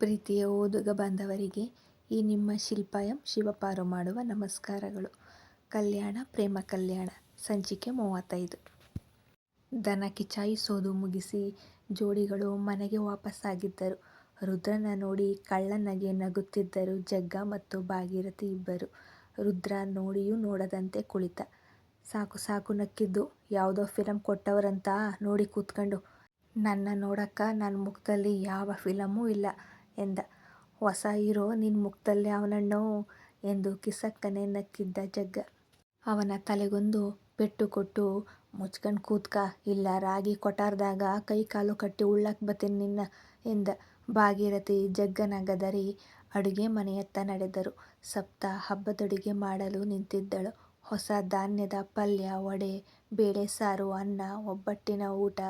ಪ್ರೀತಿಯ ಓದುಗ ಬಾಂಧವರಿಗೆ ಈ ನಿಮ್ಮ ಶಿಲ್ಪ ಎಂ ಶಿವಪಾರು ಮಾಡುವ ನಮಸ್ಕಾರಗಳು. ಕಲ್ಯಾಣ, ಪ್ರೇಮ ಕಲ್ಯಾಣ, ಸಂಚಿಕೆ ಮೂವತ್ತೈದು. ದನ ಕಿಚಾಯಿಸೋದು ಮುಗಿಸಿ ಜೋಡಿಗಳು ಮನೆಗೆ ವಾಪಸ್ಸಾಗಿದ್ದರು. ರುದ್ರನ ನೋಡಿ ಕಳ್ಳನಗೆ ನಗುತ್ತಿದ್ದರು. ಜಗ್ಗ ಮತ್ತು ಭಾಗೀರಥಿ ಇಬ್ಬರು. ರುದ್ರ ನೋಡಿಯೂ ನೋಡದಂತೆ ಕುಳಿತ. ಸಾಕು ಸಾಕು ನಕ್ಕಿದ್ದು, ಯಾವುದೋ ಫಿಲಮ್ ಕೊಟ್ಟವರಂತ ನೋಡಿ ಕೂತ್ಕೊಂಡು. ನನ್ನ ನೋಡಕ್ಕ ನನ್ನ ಮುಖದಲ್ಲಿ ಯಾವ ಫಿಲಮೂ ಇಲ್ಲ. ಎಂದ, ಹೊಸ ಇರೋ ನಿನ್ನ ಮುಖದಲ್ಲಿ ಅವನಣ್ಣೋ ಎಂದು ಕಿಸಕ್ಕನೆ ನಕ್ಕಿದ್ದ ಜಗ್ಗ. ಅವನ ತಲೆಗೊಂದು ಪೆಟ್ಟು ಕೊಟ್ಟು, ಮುಚ್ಕಂಡು ಕೂತ್ಕ, ಇಲ್ಲ ರಾಗಿ ಕೊಟಾರದಾಗ ಕೈ ಕಾಲು ಕಟ್ಟಿ ಉಳ್ಳಕ್ಕೆ ಬತ್ತೀನಿ ನಿನ್ನ ಎಂದ. ಭಾಗೀರಥಿ ಜಗ್ಗನ ಗದರಿ ಅಡುಗೆ ಮನೆಯತ್ತ ನಡೆದರು. ಸಪ್ತ ಹಬ್ಬದಡುಗೆ ಮಾಡಲು ನಿಂತಿದ್ದಳು. ಹೊಸ ಧಾನ್ಯದ ಪಲ್ಯ, ವಡೆ, ಬೇಳೆ ಸಾರು, ಅನ್ನ, ಒಬ್ಬಟ್ಟಿನ ಊಟ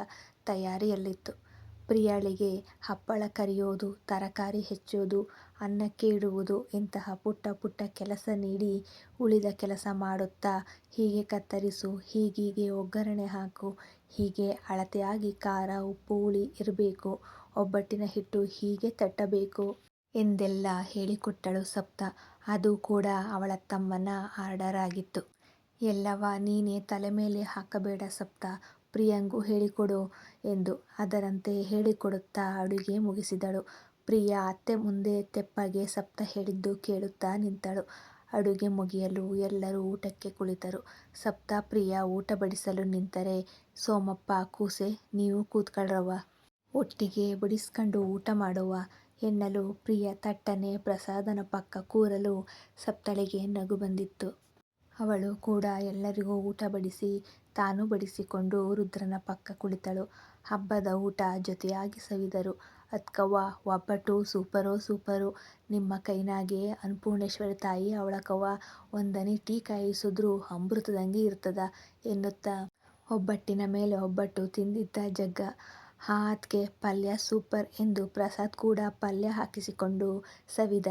ತಯಾರಿಯಲ್ಲಿತ್ತು. ಪ್ರಿಯಾಳಿಗೆ ಹಪ್ಪಳ ಕರಿಯೋದು, ತರಕಾರಿ ಹೆಚ್ಚೋದು, ಅನ್ನಕ್ಕೆ ಇಡುವುದು ಇಂತಹ ಪುಟ್ಟ ಪುಟ್ಟ ಕೆಲಸ ನೀಡಿ ಉಳಿದ ಕೆಲಸ ಮಾಡುತ್ತಾ ಹೀಗೆ ಕತ್ತರಿಸು, ಹೀಗೀಗೆ ಒಗ್ಗರಣೆ ಹಾಕು, ಹೀಗೆ ಅಳತೆಯಾಗಿ ಖಾರ, ಉಪ್ಪು, ಹುಳಿ ಇರಬೇಕು, ಒಬ್ಬಟ್ಟಿನ ಹಿಟ್ಟು ಹೀಗೆ ತಟ್ಟಬೇಕು ಎಂದೆಲ್ಲ ಹೇಳಿಕೊಟ್ಟಳು ಸಪ್ತ. ಅದು ಕೂಡ ಅವಳ ತಮ್ಮನ ಆರ್ಡರ್ ಆಗಿತ್ತು. ಎಲ್ಲವ ನೀನೇ ತಲೆ ಮೇಲೆ ಹಾಕಬೇಡ ಸಪ್ತ. ಪ್ರಿಯಂಗೂ ಹೇಳಿಕೊಡು ಎಂದು ಅದರಂತೆ ಹೇಳಿಕೊಡುತ್ತಾ ಅಡುಗೆ ಮುಗಿಸಿದಳು. ಪ್ರಿಯ ಅತ್ತೆ ಮುಂದೆ ತೆಪ್ಪಗೆ ಸಪ್ತ ಹೇಳಿದ್ದು ಕೇಳುತ್ತಾ ನಿಂತಳು. ಅಡುಗೆ ಮುಗಿಯಲು ಎಲ್ಲರೂ ಊಟಕ್ಕೆ ಕುಳಿತರು. ಸಪ್ತ ಪ್ರಿಯ ಊಟ ಬಡಿಸಲು ನಿಂತರೆ, ಸೋಮಪ್ಪ ಕೂಸೆ, ನೀವು ಕೂತ್ಕೊಳ್ರವ್ವ. ಒಟ್ಟಿಗೆ ಬಡಿಸ್ಕೊಂಡು ಊಟ ಮಾಡುವ ಎನ್ನಲು ಪ್ರಿಯ ತಟ್ಟನೆ ಪ್ರಸಾದನ ಪಕ್ಕ ಕೂರಲು ಸಪ್ತಳಿಗೆ ನಗು ಬಂದಿತ್ತು. ಅವಳು ಕೂಡ ಎಲ್ಲರಿಗೂ ಊಟ ಬಡಿಸಿ ತಾನು ಬಡಿಸಿಕೊಂಡು ರುದ್ರನ ಪಕ್ಕ ಕುಳಿತಳು. ಹಬ್ಬದ ಊಟ ಜೊತೆಯಾಗಿ ಸವಿದರು. ಅದ್ಕವ್ವ ಒಬ್ಬಟ್ಟು, ಸೂಪರೋ, ಸೂಪರು. ನಿಮ್ಮ ಕೈನಾಗೆ ಅನ್ನಪೂರ್ಣೇಶ್ವರಿ ತಾಯಿ ಅವಳಕವ್ವ ಒಂದನಿ ಟೀ ಕಾಯಿಸಿದ್ರು ಅಮೃತದಂಗೆ ಇರ್ತದ ಎನ್ನುತ್ತಾ ಒಬ್ಬಟ್ಟಿನ ಮೇಲೆ ಒಬ್ಬಟ್ಟು ತಿಂದಿದ್ದ ಜಗ್ಗ. ಹಾಂ ಪಲ್ಯ ಸೂಪರ್ ಎಂದು ಪ್ರಸಾದ್ ಕೂಡ ಪಲ್ಯ ಹಾಕಿಸಿಕೊಂಡು ಸವಿದ.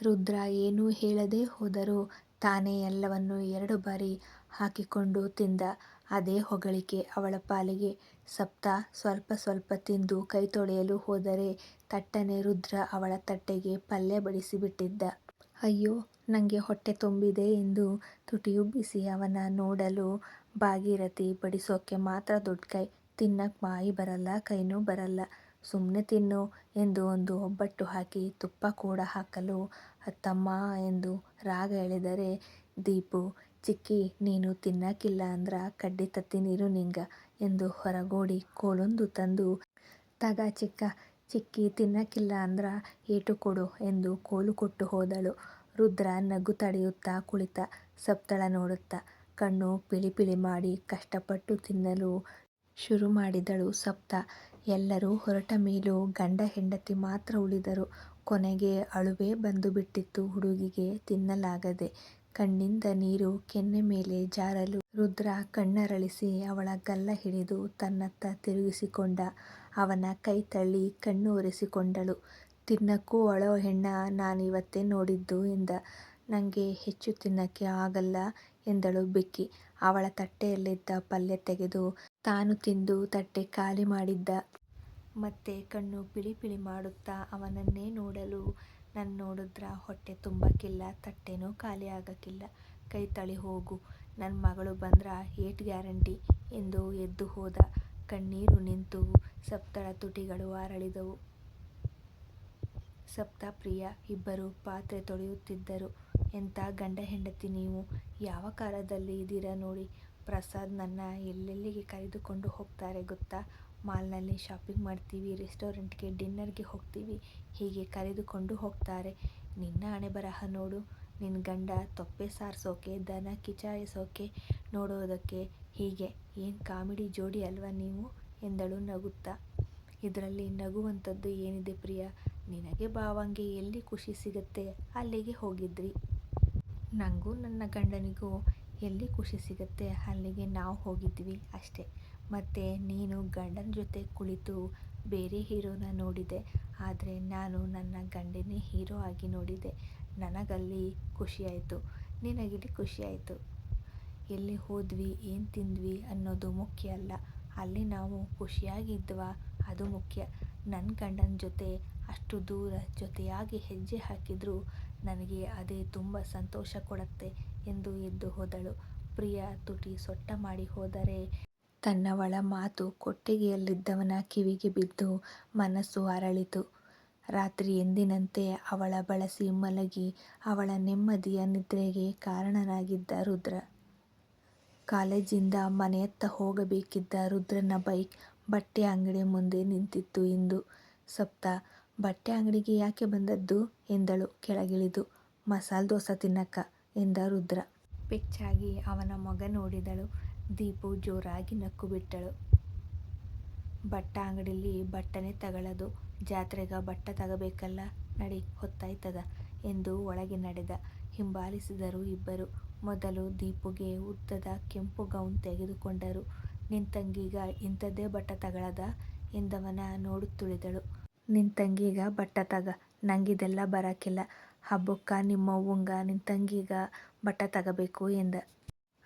ರುದ್ರ ಏನೂ ಹೇಳದೆ ಹೋದರೂ. ತಾನೇ ಎಲ್ಲವನ್ನೂ ಎರಡು ಬಾರಿ ಹಾಕಿಕೊಂಡು ತಿಂದ. ಅದೇ ಹೊಗಳಿಕೆ ಅವಳ ಪಾಲಿಗೆ. ಸಪ್ತ ಸ್ವಲ್ಪ ಸ್ವಲ್ಪ ತಿಂದು ಕೈ ತೊಳೆಯಲು ಹೋದರೆ ತಟ್ಟನೆ ರುದ್ರ ಅವಳ ತಟ್ಟೆಗೆ ಪಲ್ಯ ಬಡಿಸಿಬಿಟ್ಟಿದ್ದ. ಅಯ್ಯೋ ನನಗೆ ಹೊಟ್ಟೆ ತುಂಬಿದೆ ಎಂದು ತುಟಿಯುಬ್ಬಿಸಿ ಅವನ ನೋಡಲು ಭಾಗೀರಥಿ ಬಡಿಸೋಕೆ ಮಾತ್ರ ದೊಡ್ಡ ಕೈ. ತಿನ್ನಕ್ಕೆ ಬಾಯಿ ಬರಲ್ಲ, ಕೈನೂ ಬರಲ್ಲ. ಸುಮ್ಮನೆ ತಿನ್ನು ಎಂದು ಒಂದು ಒಬ್ಬಟ್ಟು ಹಾಕಿ ತುಪ್ಪ ಕೂಡ ಹಾಕಲು ಅತ್ತಮ್ಮ ಎಂದು ರಾಗ ಎಳೆದರೆ ದೀಪು ಚಿಕ್ಕಿ, ನೀನು ತಿನ್ನಾಕಿಲ್ಲ ಅಂದ್ರ ಕಡ್ಡಿ ನೀರು ನಿಂಗ ಎಂದು ಹೊರಗೋಡಿ ಕೋಲೊಂದು ತಂದು, ತಗ ಚಿಕ್ಕ, ಚಿಕ್ಕಿ ತಿನ್ನಕ್ಕಿಲ್ಲ ಅಂದ್ರ ಏಟು ಕೊಡು ಎಂದು ಕೋಲು ಕೊಟ್ಟು ಹೋದಳು. ರುದ್ರ ನಗು ತಡೆಯುತ್ತಾ ಕುಳಿತ, ಸಪ್ತಳ ನೋಡುತ್ತಾ, ಕಣ್ಣು ಪಿಳಿಪಿಳಿ ಪಿಳಿ ಮಾಡಿ ಕಷ್ಟಪಟ್ಟು ತಿನ್ನಲು ಶುರು ಮಾಡಿದಳು ಸಪ್ತ. ಎಲ್ಲರೂ ಹೊರಟ ಮೇಲೂ ಗಂಡ ಹೆಂಡತಿ ಮಾತ್ರ ಉಳಿದರು. ಕೊನೆಗೆ ಅಳುವೇ ಬಂದು ಬಿಟ್ಟಿತ್ತು ಹುಡುಗಿಗೆ ತಿನ್ನಲಾಗದೆ. ಕಣ್ಣಿಂದ ನೀರು ಕೆನ್ನೆ ಮೇಲೆ ಜಾರಲು. ರುದ್ರ ಕಣ್ಣರಳಿಸಿ ಅವಳ ಗಲ್ಲ ಹಿಡಿದು ತನ್ನತ್ತ ತಿರುಗಿಸಿಕೊಂಡ. ಅವನ ಕೈ ತಳ್ಳಿ ಕಣ್ಣು ಒರೆಸಿಕೊಂಡಳು. ತಿನ್ನಕ್ಕೂ ಅಳೋ ಹೆಣ್ಣ ನಾನಿವತ್ತೇ ನೋಡಿದ್ದು ಎಂದ. ನನಗೆ ಹೆಚ್ಚು ತಿನ್ನಕ್ಕೆ ಆಗಲ್ಲ ಎಂದಳು ಬೆಕ್ಕಿ. ಅವಳ ತಟ್ಟೆಯಲ್ಲಿದ್ದ ಪಲ್ಯ ತೆಗೆದು ತಾನು ತಿಂದು ತಟ್ಟೆ ಖಾಲಿ ಮಾಡಿದ್ದ. ಮತ್ತೆ ಕಣ್ಣು ಪಿಳಿ ಪಿಳಿ ಮಾಡುತ್ತಾ ಅವನನ್ನೇ ನೋಡಲು ನನ್ ನೋಡಿದ್ರ ಹೊಟ್ಟೆ ತುಂಬಕ್ಕಿಲ್ಲ ತಟ್ಟೆನೂ ಖಾಲಿ ಆಗಕ್ಕಿಲ್ಲ ಕೈ ತಳಿ ಹೋಗು. ನನ್ನ ಮಗಳು ಬಂದ್ರ ಏಟ್ ಗ್ಯಾರಂಟಿ. ಎಂದು ಎದ್ದು ಹೋದ. ಕಣ್ಣೀರು ನಿಂತು ಸಪ್ತಳ ತುಟಿಗಳು ಅರಳಿದವು. ಸಪ್ತ, ಪ್ರಿಯ, ಇಬ್ಬರು ಪಾತ್ರೆ ತೊಳೆಯುತ್ತಿದ್ದರು. ಎಂಥ ಗಂಡ ಹೆಂಡತಿ ನೀವು? ಯಾವ ಕಾಲದಲ್ಲಿ ಇದ್ದೀರಾ ನೋಡಿ. ಪ್ರಸಾದ್ ನನ್ನ ಎಲ್ಲೆಲ್ಲಿಗೆ ಕರೆದುಕೊಂಡು ಹೋಗ್ತಾರೆ ಗೊತ್ತಾ? ಮಾಲ್ನಲ್ಲಿ ಶಾಪಿಂಗ್ ಮಾಡ್ತೀವಿ, ರೆಸ್ಟೋರೆಂಟ್ಗೆ, ಡಿನ್ನರ್ಗೆ ಹೋಗ್ತೀವಿ, ಹೀಗೆ ಕರೆದುಕೊಂಡು ಹೋಗ್ತಾರೆ. ನಿನ್ನ ಹಣೆಬರಹ ನೋಡು ನಿನ್ನ ಗಂಡ ತೊಪ್ಪೆ ಸಾರ್ಸೋಕೆ, ದನ ಕಿಚಾಯಿಸೋಕೆ ನೋಡೋದಕ್ಕೆ ಹೀಗೆ. ಏನು ಕಾಮಿಡಿ ಜೋಡಿ ಅಲ್ವಾ ನೀವು? ಎಂದಳು ನಗುತ್ತಾ. ಇದರಲ್ಲಿ ನಗುವಂಥದ್ದು ಏನಿದೆ ಪ್ರಿಯ? ನಿನಗೆ ಭಾವಂಗೆ ಎಲ್ಲಿ ಖುಷಿ ಸಿಗುತ್ತೆ? ಅಲ್ಲಿಗೆ ಹೋಗಿದ್ರಿ. ನನಗೂ ನನ್ನ ಗಂಡನಿಗೂ ಎಲ್ಲಿ ಖುಷಿ ಸಿಗುತ್ತೆ? ಅಲ್ಲಿಗೆ ನಾವು ಹೋಗಿದ್ವಿ ಅಷ್ಟೇ. ಮತ್ತೆ ನೀನು ಗಂಡನ ಜೊತೆ ಕುಳಿತು ಬೇರೆ ಹೀರೋನ ನೋಡಿದೆ. ಆದರೆ ನಾನು ನನ್ನ ಗಂಡನೇ ಹೀರೋ ಆಗಿ ನೋಡಿದೆ. ನನಗಲ್ಲಿ ಖುಷಿಯಾಯಿತು ನಿನಗಿಲ್ಲಿ ಖುಷಿಯಾಯಿತು ಎಲ್ಲಿ ಹೋದ್ವಿ, ಏನು ತಿಂದ್ವಿ ಅನ್ನೋದು ಮುಖ್ಯ ಅಲ್ಲ. ಅಲ್ಲಿ ನಾವು ಖುಷಿಯಾಗಿದ್ವಾ ಅದು ಮುಖ್ಯ. ನನ್ನ ಗಂಡನ ಜೊತೆ ಅಷ್ಟು ದೂರ ಜೊತೆಯಾಗಿ ಹೆಜ್ಜೆ ಹಾಕಿದರೂ ನನಗೆ ಅದೇ ತುಂಬ ಸಂತೋಷ ಕೊಡುತ್ತೆ ಎಂದು ಎದ್ದು ಹೋದಳು. ಪ್ರಿಯ ತುಟಿ ಸೊಟ್ಟ ಮಾಡಿ ಹೋದರೆ ತನ್ನವಳ ಮಾತು ಕೊಟ್ಟಿಗೆಯಲ್ಲಿದ್ದವನ ಕಿವಿಗೆ ಬಿದ್ದು ಮನಸ್ಸು ಅರಳಿತು. ರಾತ್ರಿ ಎಂದಿನಂತೆ ಅವಳ ಬಳಸಿ ಮಲಗಿ ಅವಳ ನೆಮ್ಮದಿಯ ನಿದ್ರೆಗೆ ಕಾರಣನಾಗಿದ್ದ ರುದ್ರ. ಕಾಲೇಜಿಂದ ಮನೆಯತ್ತ ಹೋಗಬೇಕಿದ್ದ ರುದ್ರನ ಬೈಕ್ ಬಟ್ಟೆ ಅಂಗಡಿ ಮುಂದೆ ನಿಂತಿತ್ತು ಇಂದು. ಸಪ್ತ, ಬಟ್ಟೆ ಅಂಗಡಿಗೆ ಯಾಕೆ ಬಂದದ್ದು ಎಂದಳು ಕೆಳಗಿಳಿದು. ಮಸಾಲ್ ದೋಸೆ ತಿನ್ನಕ್ಕ, ಎಂದ ರುದ್ರ. ಪೆಚ್ಚಾಗಿ ಅವನ ಮಗ ನೋಡಿದಳು. ದೀಪು ಜೋರಾಗಿ ನಕ್ಕು ಬಿಟ್ಟಳು. ಬಟ್ಟ ಅಂಗಡಿಲಿ ಬಟ್ಟನೆ ತಗಳದು ಜಾತ್ರೆಗ ಬಟ್ಟ ತಗಬೇಕಲ್ಲ ನಡಿ, ಹೊತ್ತಾಯ್ತದ ಎಂದು ಒಳಗೆ ನಡೆದ. ಹಿಂಬಾಲಿಸಿದರು ಇಬ್ಬರು. ಮೊದಲು ದೀಪುಗೆ ಉದ್ದದ ಕೆಂಪು ಗೌನ್ ತೆಗೆದುಕೊಂಡರು. ನಿಂತಂಗೀಗ ಇಂಥದ್ದೇ ಬಟ್ಟ ತಗಳದ ಎಂದವನ ನೋಡುತ್ತುಳಿದಳು. ನಿಂತಂಗೀಗ ತಂಗಿಗ ಬಟ್ಟ ತಗ, ನಂಗಿದೆಲ್ಲ ಬರಾಕಿಲ್ಲ ಹಬ್ಬಕ್ಕ ನಿಮ್ಮವ್ವಂಗ ನಿನ್ ತಂಗೀಗ ಬಟ್ಟ ತಗಬೇಕು ಎಂದ.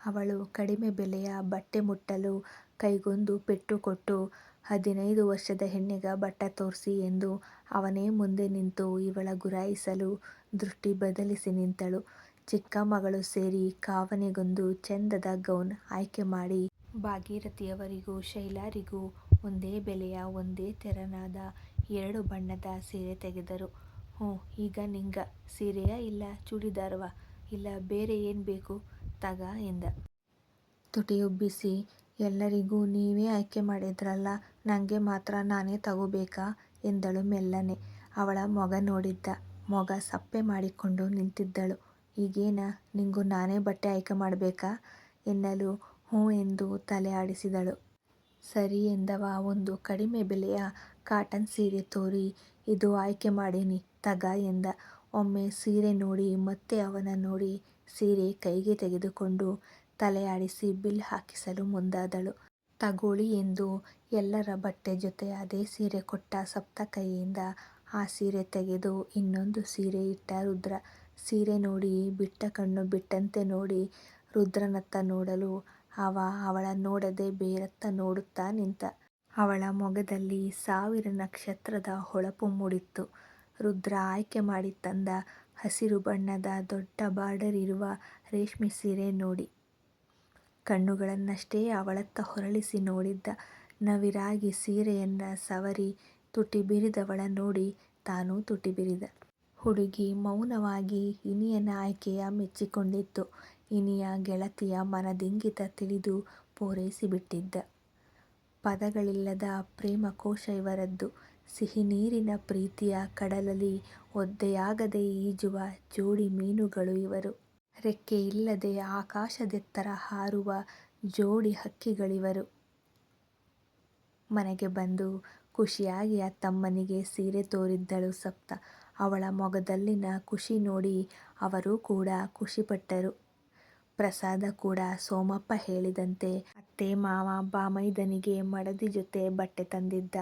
ಅವಳು ಕಡಿಮೆ ಬೆಲೆಯ ಬಟ್ಟೆ ಮುಟ್ಟಲು ಕೈಗೊಂದು ಪೆಟ್ಟು ಕೊಟ್ಟು, ಹದಿನೈದು ವರ್ಷದ ಹೆಣ್ಣಿಗ ಬಟ್ಟ ತೋರ್ಸಿ ಎಂದು ಅವನೇ ಮುಂದೆ ನಿಂತು ಇವಳ ಗುರಾಯಿಸಲು ದೃಷ್ಟಿ ಬದಲಿಸಿ ನಿಂತಳು. ಚಿಕ್ಕ ಮಗಳು ಸೇರಿ ಕಾವನಿಗೊಂದು ಚೆಂದದ ಗೌನ್ ಆಯ್ಕೆ ಮಾಡಿ, ಭಾಗೀರಥಿಯವರಿಗೂ ಶೈಲಾರಿಗೂ ಒಂದೇ ಬೆಲೆಯ ಒಂದೇ ತೆರನಾದ ಎರಡು ಬಣ್ಣದ ಸೀರೆ ತೆಗೆದರು. ಹ್ಞೂ, ಈಗ ನಿಂಗ ಸೀರೆಯ ಇಲ್ಲ, ಚೂಡಿದಾರವ ಇಲ್ಲ, ಬೇರೆ ಏನು ಬೇಕು ತಗ ಎಂದ. ತುಟಿಯುಬ್ಬಿಸಿ, ಎಲ್ಲರಿಗೂ ನೀವೇ ಆಯ್ಕೆ ಮಾಡಿದ್ರಲ್ಲ ನನಗೆ ಮಾತ್ರ ನಾನೇ ತಗೋಬೇಕಾ ಎಂದಳು ಮೆಲ್ಲನೆ. ಅವಳ ಮೊಗ ನೋಡಿದ್ದ. ಮೊಗ ಸಪ್ಪೆ ಮಾಡಿಕೊಂಡು ನಿಂತಿದ್ದಳು. ಈಗೇನ, ನಿಂಗೂ ನಾನೇ ಬಟ್ಟೆ ಆಯ್ಕೆ ಮಾಡಬೇಕಾ ಎನ್ನಲು ಹ್ಞೂ ಎಂದು ತಲೆ ಆಡಿಸಿದಳು. ಸರಿ ಎಂದವ ಒಂದು ಕಡಿಮೆ ಬೆಲೆಯ ಕಾಟನ್ ಸೀರೆ ತೋರಿ, ಇದು ಆಯ್ಕೆ ಮಾಡೀನಿ ತಗ ಎಂದ. ಒಮ್ಮೆ ಸೀರೆ ನೋಡಿ ಮತ್ತೆ ಅವನ ನೋಡಿ ಸೀರೆ ಕೈಗೆ ತೆಗೆದುಕೊಂಡು ತಲೆಯಾಡಿಸಿ ಬಿಲ್ ಹಾಕಿಸಲು ಮುಂದಾದಳು. ತಗೊಳಿ ಎಂದು ಎಲ್ಲರ ಬಟ್ಟೆ ಜೊತೆ ಅದೇ ಸೀರೆ ಕೊಟ್ಟ ಸಪ್ತ ಕೈಯಿಂದ ಆ ಸೀರೆ ತೆಗೆದು ಇನ್ನೊಂದು ಸೀರೆ ಇಟ್ಟ ರುದ್ರ. ಸೀರೆ ನೋಡಿ ಬಿಟ್ಟ ಕಣ್ಣು ಬಿಟ್ಟಂತೆ ನೋಡಿ ರುದ್ರನತ್ತ ನೋಡಲು ಅವ ಅವಳ ನೋಡದೆ ಬೇರತ್ತ ನೋಡುತ್ತಾ ನಿಂತ. ಅವಳ ಮೊಗದಲ್ಲಿ ಸಾವಿರ ನಕ್ಷತ್ರದ ಹೊಳಪು ಮೂಡಿತ್ತು. ರುದ್ರ ಆಯ್ಕೆ ಮಾಡಿ ತಂದ ಹಸಿರು ಬಣ್ಣದ ದೊಡ್ಡ ಬಾರ್ಡರ್ ಇರುವ ರೇಷ್ಮೆ ಸೀರೆ ನೋಡಿ ಕಣ್ಣುಗಳನ್ನಷ್ಟೇ ಅವಳತ್ತ ಹೊರಳಿಸಿ ನೋಡಿದ್ದ. ನವಿರಾಗಿ ಸೀರೆಯನ್ನ ಸವರಿ ತುಟಿ ಬಿರಿದವಳ ನೋಡಿ ತಾನೂ ತುಟಿ ಬಿರಿದ. ಹುಡುಗಿ ಮೌನವಾಗಿ ಇನಿಯನ ಆಯ್ಕೆಯ ಮೆಚ್ಚಿಕೊಂಡಿತ್ತು ಇನಿಯ ಗೆಳತಿಯ ಮನದಿಂಗಿತ ತಿಳಿದು ಪೂರೈಸಿಬಿಟ್ಟಿದ್ದ. ಪದಗಳಿಲ್ಲದ ಪ್ರೇಮಕೋಶ ಇವರದ್ದು. ಸಿಹಿನೀರಿನ ಪ್ರೀತಿಯ ಕಡಲಲ್ಲಿ ಒದ್ದೆಯಾಗದೆ ಈಜುವ ಜೋಡಿ ಮೀನುಗಳು ಇವರು. ರೆಕ್ಕೆ ಇಲ್ಲದೆ ಆಕಾಶದೆತ್ತರ ಹಾರುವ ಜೋಡಿ ಹಕ್ಕಿಗಳಿವರು. ಮನೆಗೆ ಬಂದು ಖುಷಿಯಾಗಿ ತಮ್ಮನಿಗೆ ಸೀರೆ ತೋರಿದ್ದಳು ಸಪ್ತ. ಅವಳ ಮೊಗದಲ್ಲಿನ ಖುಷಿ ನೋಡಿ ಅವರೂ ಕೂಡ ಖುಷಿಪಟ್ಟರು. ಪ್ರಸಾದ ಕೂಡ ಸೋಮಪ್ಪ ಹೇಳಿದಂತೆ ಅತ್ತೆ ಮಾವ ಬಾಮೈದನಿಗೆ ಮಡದಿ ಜೊತೆ ಬಟ್ಟೆ ತಂದಿದ್ದ.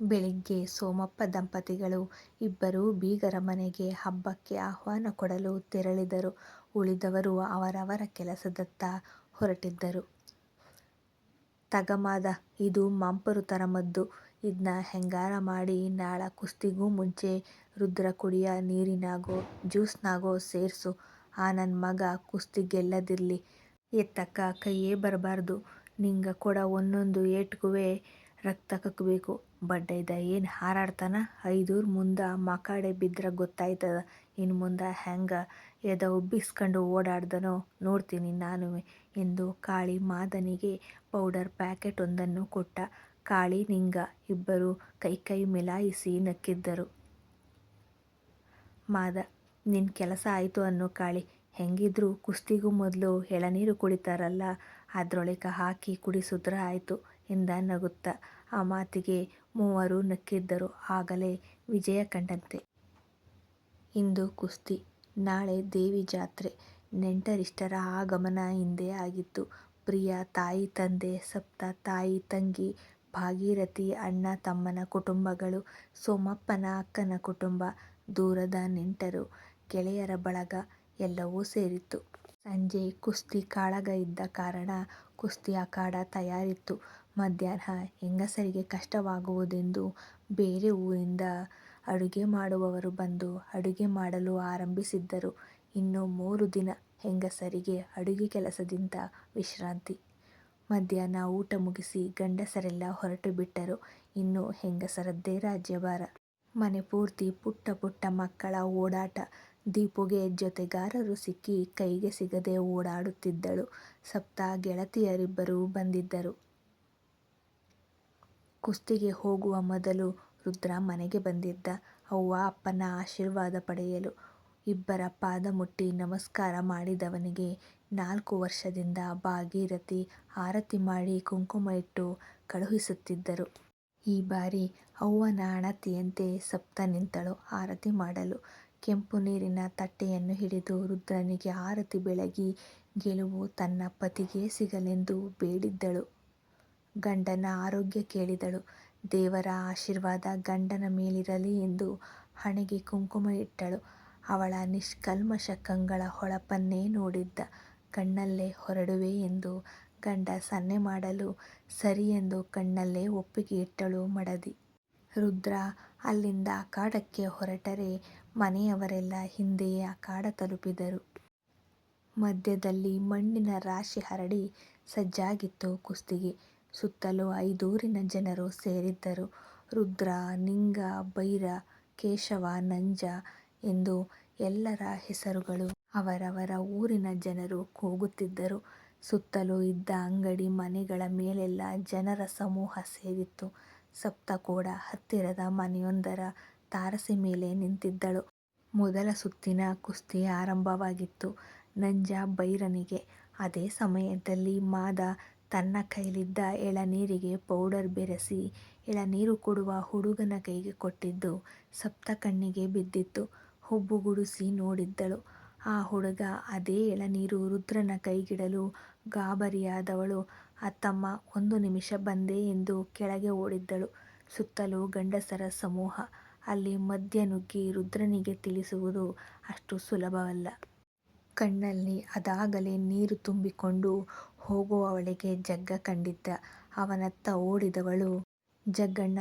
ಬೆಳಿಗ್ಗೆ ಸೋಮಪ್ಪ ದಂಪತಿಗಳು ಇಬ್ಬರೂ ಬೀಗರ ಮನೆಗೆ ಹಬ್ಬಕ್ಕೆ ಆಹ್ವಾನ ಕೊಡಲು ತೆರಳಿದರು. ಉಳಿದವರು ಅವರವರ ಕೆಲಸದತ್ತ ಹೊರಟಿದ್ದರು. ತಗಮಾದ, ಇದು ಮಂಪರು ತರಮದ್ದು. ಇದ್ನ ಹೆಂಗಾರ ಮಾಡಿ ನಾಳ ಕುಸ್ತಿಗೂ ಮುಂಚೆ ರುದ್ರ ಕುಡಿಯ ನೀರಿನಾಗೋ ಜ್ಯೂಸ್ನಾಗೋ ಸೇರ್ಸು. ಆ ನನ್ನ ಮಗ ಕುಸ್ತಿ ಗೆಲ್ಲದಿರ್ಲಿ. ಎತ್ತಕ್ಕ ಕೈಯೇ ಬರಬಾರ್ದು. ನಿಂಗ ಕೊಡ ಒಂದೊಂದು ಏಟ್ಗುವೆ ರಕ್ತ ಕಕ್ಕಬೇಕು ಬಡ್ಡೈದ ಏನು ಹಾರಾಡ್ತಾನ ಐದೂರ ಮುಂದ ಮಕಾಡೆ ಬಿದ್ರ ಗೊತ್ತಾಯ್ತದ ಇನ್ನು ಮುಂದೆ ಹೆಂಗೆ ಎದ ಉಬ್ಬಿಸ್ಕೊಂಡು ಓಡಾಡ್ದನೋ ನೋಡ್ತೀನಿ ನಾನು ಎಂದು ಕಾಳಿ ಮಾದನಿಗೆ ಪೌಡರ್ ಪ್ಯಾಕೆಟ್ ಒಂದನ್ನು ಕೊಟ್ಟ. ಕಾಳಿ, ನಿಂಗ ಇಬ್ಬರು ಕೈ ಕೈ ಮಿಲಾಯಿಸಿ ನಕ್ಕಿದ್ದರು. ಮಾದ, ನಿನ್ ಕೆಲಸ ಆಯ್ತು ಅನ್ನೋ ಕಾಳಿ ಹೆಂಗಿದ್ರು ಕುಸ್ತಿಗೂ ಮೊದಲು ಎಳನೀರು ಕುಡಿತಾರಲ್ಲ, ಅದ್ರೊಳಗೆ ಹಾಕಿ ಕುಡಿಸುದ್ರ ಆಯಿತು ಎಂದ ನಗುತ್ತ. ಆ ಮಾತಿಗೆ ಮೂವರೂ ನಕ್ಕಿದ್ದರು. ಆಗಲೇ ವಿಜಯ ಕಂಡಂತೆ. ಇಂದು ಕುಸ್ತಿ. ನಾಳೆ ದೇವಿ ಜಾತ್ರೆ. ನೆಂಟರಿಷ್ಟರ ಆಗಮನ ಹಿಂದೆ ಆಗಿತ್ತು. ಪ್ರಿಯ ತಾಯಿ, ತಂದೆ, ಸಪ್ತ ತಾಯಿ, ತಂಗಿ, ಭಾಗೀರಥಿ, ಅಣ್ಣ, ತಮ್ಮನ ಕುಟುಂಬಗಳು, ಸೋಮಪ್ಪನ ಅಕ್ಕನ ಕುಟುಂಬ, ದೂರದ ನೆಂಟರು, ಗೆಳೆಯರ ಬಳಗ ಎಲ್ಲವೂ ಸೇರಿತ್ತು. ಸಂಜೆ ಕುಸ್ತಿ ಕಾಳಗ ಇದ್ದ ಕಾರಣ ಕುಸ್ತಿ ಅಖಾಡ ತಯಾರಿತ್ತು. ಮಧ್ಯಾಹ್ನ ಹೆಂಗಸರಿಗೆ ಕಷ್ಟವಾಗುವುದೆಂದು ಬೇರೆ ಊರಿಂದ ಅಡುಗೆ ಮಾಡುವವರು ಬಂದು ಅಡುಗೆ ಮಾಡಲು ಆರಂಭಿಸಿದ್ದರು. ಇನ್ನು ಮೂರು ದಿನ ಹೆಂಗಸರಿಗೆ ಅಡುಗೆ ಕೆಲಸದಿಂದ ವಿಶ್ರಾಂತಿ. ಮಧ್ಯಾಹ್ನ ಊಟ ಮುಗಿಸಿ ಗಂಡಸರೆಲ್ಲ ಹೊರಟು ಬಿಟ್ಟರು. ಇನ್ನು ಹೆಂಗಸರದ್ದೇ ರಾಜ್ಯಭಾರ. ಮನೆ ಪೂರ್ತಿ ಪುಟ್ಟ ಪುಟ್ಟ ಮಕ್ಕಳ ಓಡಾಟ. ದೀಪುಗೆ ಜೊತೆಗಾರರು ಸಿಕ್ಕಿ ಕೈಗೆ ಸಿಗದೆ ಓಡಾಡುತ್ತಿದ್ದಳು. ಸಪ್ತ ಗೆಳತಿಯರಿಬ್ಬರು ಬಂದಿದ್ದರು. ಕುಸ್ತಿಗೆ ಹೋಗುವ ಮೊದಲು ರುದ್ರ ಮನೆಗೆ ಬಂದಿದ್ದ. ಅವ್ವ ಅಪ್ಪನ ಆಶೀರ್ವಾದ ಪಡೆಯಲು. ಇಬ್ಬರ ಪಾದ ಮುಟ್ಟಿ ನಮಸ್ಕಾರ ಮಾಡಿದವನಿಗೆ ನಾಲ್ಕು ವರ್ಷದಿಂದ ಭಾಗೀರಥಿ ಆರತಿ ಮಾಡಿ ಕುಂಕುಮ ಇಟ್ಟು ಕಳುಹಿಸುತ್ತಿದ್ದರು. ಈ ಬಾರಿ ಅವ್ವನ ಅಣತಿಯಂತೆ ಸಪ್ತ ನಿಂತಳು ಆರತಿ ಮಾಡಲು. ಕೆಂಪು ನೀರಿನ ತಟ್ಟೆಯನ್ನು ಹಿಡಿದು ರುದ್ರನಿಗೆ ಆರತಿ ಬೆಳಗಿ ಗೆಲುವು ತನ್ನ ಪತಿಗೆ ಸಿಗಲೆಂದು ಬೇಡಿದ್ದಳು. ಗಂಡನ ಆರೋಗ್ಯ ಕೇಳಿದಳು. ದೇವರ ಆಶೀರ್ವಾದ ಗಂಡನ ಮೇಲಿರಲಿ ಎಂದು ಹಣೆಗೆ ಕುಂಕುಮ ಇಟ್ಟಳು. ಅವಳ ನಿಷ್ಕಲ್ಮಶ ಕಂಗಳ ಹೊಳಪನ್ನೇ ನೋಡಿದ್ದ. ಕಣ್ಣಲ್ಲೇ ಹೊರಡುವೆ ಎಂದು ಗಂಡ ಸನ್ನೆ ಮಾಡಲು ಸರಿ ಎಂದು ಕಣ್ಣಲ್ಲೇ ಒಪ್ಪಿಗೆ ಇಟ್ಟಳು ಮಡದಿ. ರುದ್ರ ಅಲ್ಲಿಂದ ಅಖಾಡಕ್ಕೆ ಹೊರಟರೆ ಮನೆಯವರೆಲ್ಲ ಹಿಂದೆಯೇ ಅಖಾಡ ತಲುಪಿದರು. ಮಧ್ಯದಲ್ಲಿ ಮಣ್ಣಿನ ರಾಶಿ ಹರಡಿ ಸಜ್ಜಾಗಿತ್ತು ಕುಸ್ತಿಗೆ. ಸುತ್ತಲೂ ಐದೂರಿನ ಜನರು ಸೇರಿದ್ದರು. ರುದ್ರ, ನಿಂಗ, ಬೈರ, ಕೇಶವ, ನಂಜ ಎಂದು ಎಲ್ಲರ ಹೆಸರುಗಳು ಅವರವರ ಊರಿನ ಜನರು ಕೂಗುತ್ತಿದ್ದರು. ಸುತ್ತಲೂ ಇದ್ದ ಅಂಗಡಿ ಮನೆಗಳ ಮೇಲೆಲ್ಲ ಜನರ ಸಮೂಹ ಸೇರಿತ್ತು. ಸಪ್ತ ಕೂಡ ಹತ್ತಿರದ ಮನೆಯೊಂದರ ತಾರಸಿ ಮೇಲೆ ನಿಂತಿದ್ದಳು. ಮೊದಲ ಸುತ್ತಿನ ಕುಸ್ತಿ ಆರಂಭವಾಗಿತ್ತು ನಂಜ ಬೈರನಿಗೆ. ಅದೇ ಸಮಯದಲ್ಲಿ ಮಾದ ತನ್ನ ಕೈಲಿದ್ದ ಎಳನೀರಿಗೆ ಪೌಡರ್ ಬೆರೆಸಿ ಎಳನೀರು ಕೊಡುವ ಹುಡುಗನ ಕೈಗೆ ಕೊಟ್ಟಿದ್ದು ಸಪ್ತ ಕಣ್ಣಿಗೆ ಬಿದ್ದಿತ್ತು. ಹುಬ್ಬುಗುಡಿಸಿ ನೋಡಿದ್ದಳು. ಆ ಹುಡುಗ ಅದೇ ಎಳನೀರು ರುದ್ರನ ಕೈಗಿಡಲು ಗಾಬರಿಯಾದವಳು ಅತ್ತಮ್ಮ ಒಂದು ನಿಮಿಷ ಬಂದೆ ಎಂದು ಕೆಳಗೆ ಓಡಿದ್ದಳು. ಸುತ್ತಲೂ ಗಂಡಸರ ಸಮೂಹ. ಅಲ್ಲಿ ಮಧ್ಯ ನುಗ್ಗಿ ರುದ್ರನಿಗೆ ತಿಳಿಸುವುದು ಅಷ್ಟು ಸುಲಭವಲ್ಲ. ಕಣ್ಣಲ್ಲಿ ಅದಾಗಲೇ ನೀರು ತುಂಬಿಕೊಂಡು ಹೋಗುವವಳಿಗೆ ಜಗ್ಗ ಕಂಡಿದ್ದ. ಅವನತ್ತ ಓಡಿದವಳು, ಜಗ್ಗಣ್ಣ,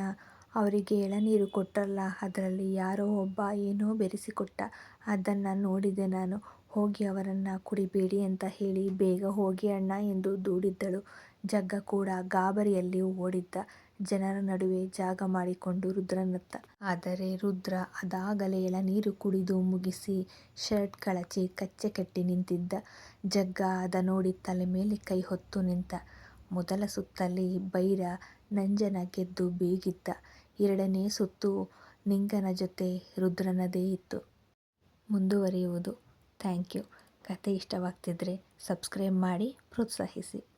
ಅವರಿಗೆ ಎಳನೀರು ಕೊಟ್ಟರಲ್ಲ, ಅದರಲ್ಲಿ ಯಾರೋ ಒಬ್ಬ ಏನೋ ಬೆರೆಸಿಕೊಟ್ಟ. ಅದನ್ನ ನೋಡಿದೆ ನಾನು. ಹೋಗಿ ಅವರನ್ನು ಕುಡಿಬೇಡಿ ಅಂತ ಹೇಳಿ ಬೇಗ ಹೋಗಿ ಅಣ್ಣ ಎಂದು ದೂಡಿದ್ದಳು. ಜಗ್ಗ ಕೂಡ ಗಾಬರಿಯಲ್ಲಿ ಓಡಿದ್ದ ಜನರ ನಡುವೆ ಜಾಗ ಮಾಡಿಕೊಂಡು ರುದ್ರನತ್ತ. ಆದರೆ ರುದ್ರ ಅದಾಗಲೇ ಎಳನೀರು ಕುಡಿದು ಮುಗಿಸಿ ಶರ್ಟ್ ಕಳಚಿ ಕಚ್ಚೆ ಕಟ್ಟಿ ನಿಂತಿದ್ದ. ಜಗ್ಗ ಅದ ನೋಡಿ ತಲೆಮೇಲೆ ಕೈ ಹೊತ್ತು ನಿಂತ. ಮೊದಲ ಸುತ್ತಲ್ಲಿ ಬೈರ ನಂಜನ ಗೆದ್ದು ಬೀಗಿದ್ದ. ಎರಡನೇ ಸುತ್ತು ನಿಂಗನ ಜೊತೆ ರುದ್ರನದೇ ಇತ್ತು. ಮುಂದುವರಿಯುವುದು. ಥ್ಯಾಂಕ್ಯೂ ಕಥೆ ಇಷ್ಟವಾಗ್ತಿದ್ರೆ ಸಬ್ಸ್ಕ್ರೈಬ್ ಮಾಡಿ, ಪ್ರೋತ್ಸಾಹಿಸಿ.